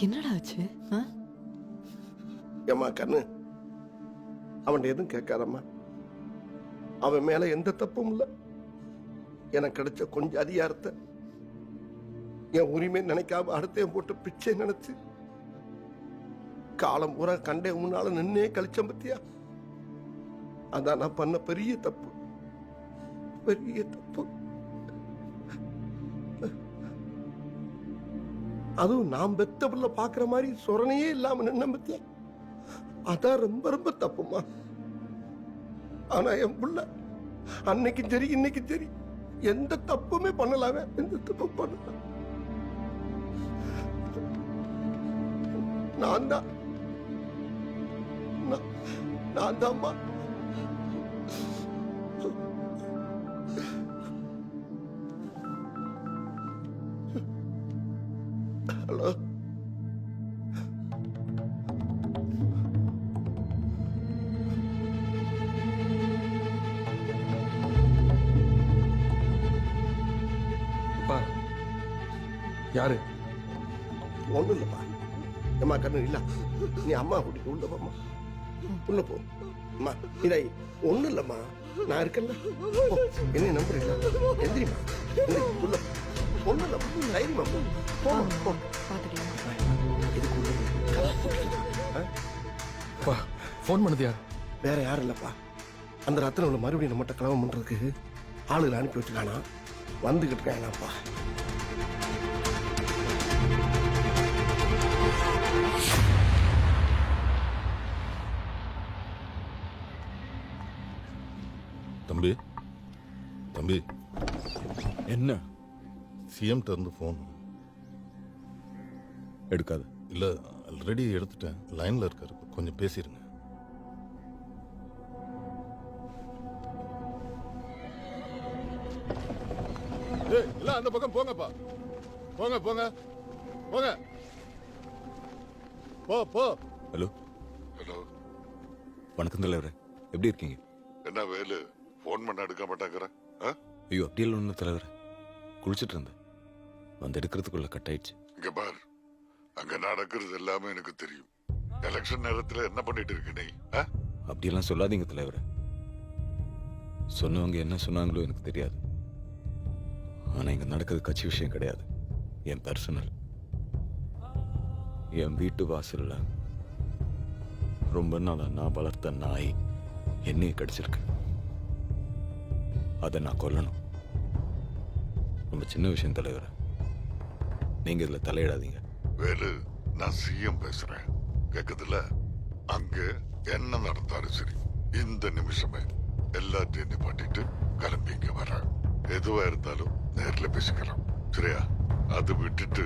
என்னடா ஆச்சு? ஏமா கண்ணு. அவன் எதுவும் கேட்காதம்மா. அவன் மேல எந்த தப்பும் இல்லை. எனக்கு கிடைச்ச கொஞ்சம் அதிகாரத்தை என் உரிமை நினைக்காம அடுத்தையும் போட்டு பிச்சை நினைச்சு காலம் பூரா கண்டே முன்னால நின்னே கழிச்சம் பத்தியா? அதான் நான் பண்ண பெரிய தப்பு. பெரிய தப்பு. அதுவும் நான் பெத்த பிள்ளை பார்க்குற மாதிரி சொரணையே இல்லாமல் நின்ன பத்தியா அதான் ரொம்ப ரொம்ப தப்புமா? ஆனா என் புள்ள அன்னைக்கு சரி இன்னைக்கும் சரி. எந்த தப்புமே பண்ணலாமே எந்த தப்பு பண்ணல. நான் தான். நான்- நான் தான்மா. அப்பா யாரு? ஒண்ணும் இல்லப்பா அம்மா கண்ணு இல்ல. நீ அம்மா கூட்டிட்டு உள்ள போம்மா உள்ள போ. அம்மா இதை ஒண்ணும் இல்லம்மா நான் இருக்கேன்ல. என்னை நம்புறீங்களா? எந்திரிமா எந்திரி, உள்ள. இல்ல தைரியமா போ போ. அப்பா ஃபோன் பண்ணது யார் வேற யாரும் இல்லப்பா. அந்த ரத்தனவுல மறுபடியும் நம்மகிட்ட கலவம் பண்றதுக்கு ஆளுகளை அனுப்பி வச்சுக்கானா வந்துகிட்டு இருக்காங்கப்பா தம்பி தம்பி. என்ன? சிஎம் இருந்து ஃபோன் எடுக்காது. இல்ல ஆல்ரெடி எடுத்துட்டேன். லைன்ல இருக்காரு. கொஞ்சம் பேசிருங்க. ஏய் இல்ல அந்த பக்கம் போங்கப்பா. போங்க போங்க. போங்க. போ போ. ஹலோ. ஹலோ. வணக்கம் தலைவரே. எப்படி இருக்கீங்க? என்ன வேலு? ஃபோன் பண்ண எடுக்க மாட்டாங்கிற ஆ? ஐயோ அப்படியெல்லாம் ஒன்றும் தலைவரே. குளிச்சிட்டு இருந்தேன். வந்து எடுக்கிறதுக்குள்ள கட் ஆயிடுச்சு. இங்க பார். அங்க நடக்கிறது எல்லாமே எனக்கு தெரியும். எலெக்ஷன் நேரத்துல என்ன பண்ணிட்டு இருக்க நீ? அப்படியெல்லாம் சொல்லாதீங்க தலைவரே. சொன்னவங்க என்ன சொன்னாங்களோ எனக்கு தெரியாது. ஆனா இங்க நடக்கிறது கட்சி விஷயம் கிடையாது. என் பர்சனல் என் வீட்டு வாசல்ல ரொம்ப நாளா நான் வளர்த்த நாய் என்னைய கடிச்சிருக்கு. அதை நான் கொல்லணும். ரொம்ப சின்ன விஷயம் தலைவரே. நீங்க இதுல தலையிடாதீங்க. வேலு நான் சிஎம் பேசுறேன். கேக்குதுல? அங்க என்ன நடந்தாலும் சரி இந்த நிமிஷமே எல்லாத்தையும் நிப்பாட்டிட்டு கிளம்பி இங்க வரேன். எதுவா இருந்தாலும் நேர்ல பேசிக்கலாம். சரியா? அது விட்டுட்டு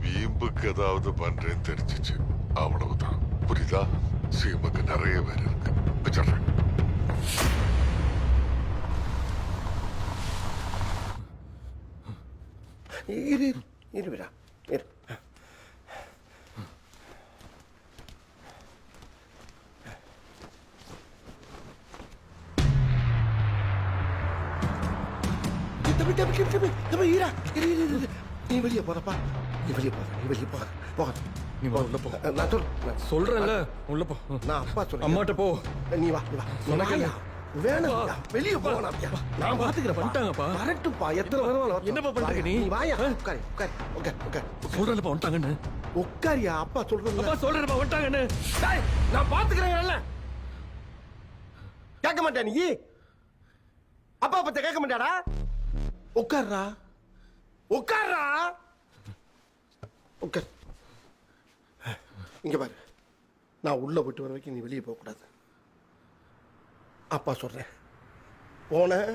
வீம்புக்கு ஏதாவது பண்றேன்னு தெரிஞ்சிச்சு. அவ்வளவுதான். புரியுதா? சிஎம்க்கு நிறைய பேர் இருக்கு. வச்சிடுறேன். இரு இரு விடா இரு. தம்பி தம்பி தம்பி தம்பி தம்பி ஈரா இரு இரு இரு, இரு. நீ வெளியே போறப்பா. நீ வெளியே போற நீ வெளியே போற. போக நீ வா, உள்ள போ. நான் சொல் நான் சொல்றேன்ல உள்ள போ. நான் அப்பா சொல்றேன். அம்மாட்ட போ. நீ வா நீ வா. சொன்னா. வேணாம். வெளிய ஐயா. நான் பாத்துக்கிறேன் வந்துட்டாங்கப்பா. வரட்டும்ப்பா எத்தனை வரட்டும். என்னப்பா பண்றீங்க நீ? வாயா? உட்காரு உட்காரு உட்காரு உட்காரு. சொல்றேன்ப்பா வந்துட்டாங்கன்னு. உட்காரியா அப்பா சொல்றேன் அப்பா சொல்றேன்ப்பா வந்துட்டாங்கன்னு. டேய், நான் பாத்துக்கிறேன் கேட்க மாட்டேன் நீ. அப்பா பத்த கேட்க மாட்டாடா உட்கார்றா. உட்கார்றா. உட்கார். இங்க பாரு. நான் உள்ள போயிட்டு வர வரைக்கும் நீ வெளியே போக அப்பா சொல்கிறேன் போனேன்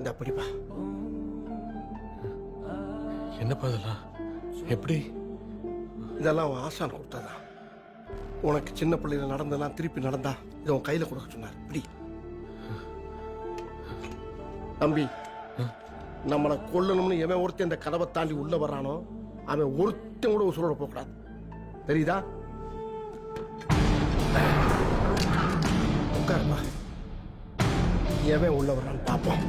போன படிப்பா. என்னப்பா இதெல்லாம்? எப்படி? இதெல்லாம் அவன் ஆசான் கொடுத்ததா? உனக்கு சின்ன பிள்ளையில நடந்ததெல்லாம் திருப்பி நடந்தா இதை உன் கையில கொடுக்க சொன்னார். இப்படி தம்பி நம்மளை கொல்லணும்னு எவன் ஒருத்தன் இந்த கதவை தாண்டி உள்ள வர்றானோ அவன் ஒருத்தன் கூட உசுரோட போகக்கூடாது. தெரியுதா? உட்காருப்பா. எவன் உள்ள வர்றான்னு பார்ப்போம்.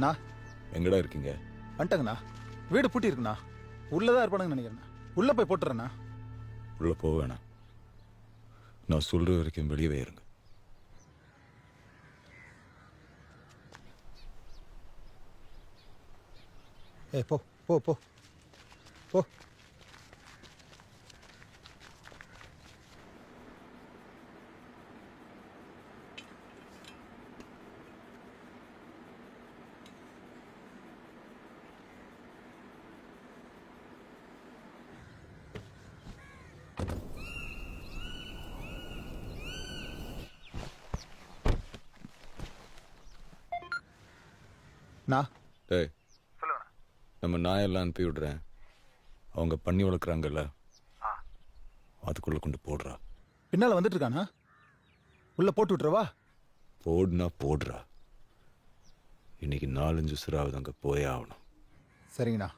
அண்ணா. எங்கடா இருக்கீங்க? வந்துட்டங்கண்ணா. வீடு பூட்டி இருக்குண்ணா உள்ளதான் இருப்பானுங்கன்னு நினைக்கிறேண்ணா. உள்ள போய் போட்டுறேண்ணா. உள்ள போக வேணாம். நான் சொல்ற வரைக்கும் வெளியவே இருங்க. ஏய் போ போ போ. போ. நான் டேய். நம்ம நாயெல்லாம் அனுப்பி விடுறேன். அவங்க பண்ணி வளர்க்குறாங்கல்ல? அதுக்குள்ள கொண்டு போடுறா. பின்னால வந்துட்டு இருக்கானா உள்ள போட்டு விட்டுறவா? போடுனா போடுறா. இன்னைக்கு நாலஞ்சு சிறாவது அங்கே போயே ஆகணும். சரிங்கண்ணா.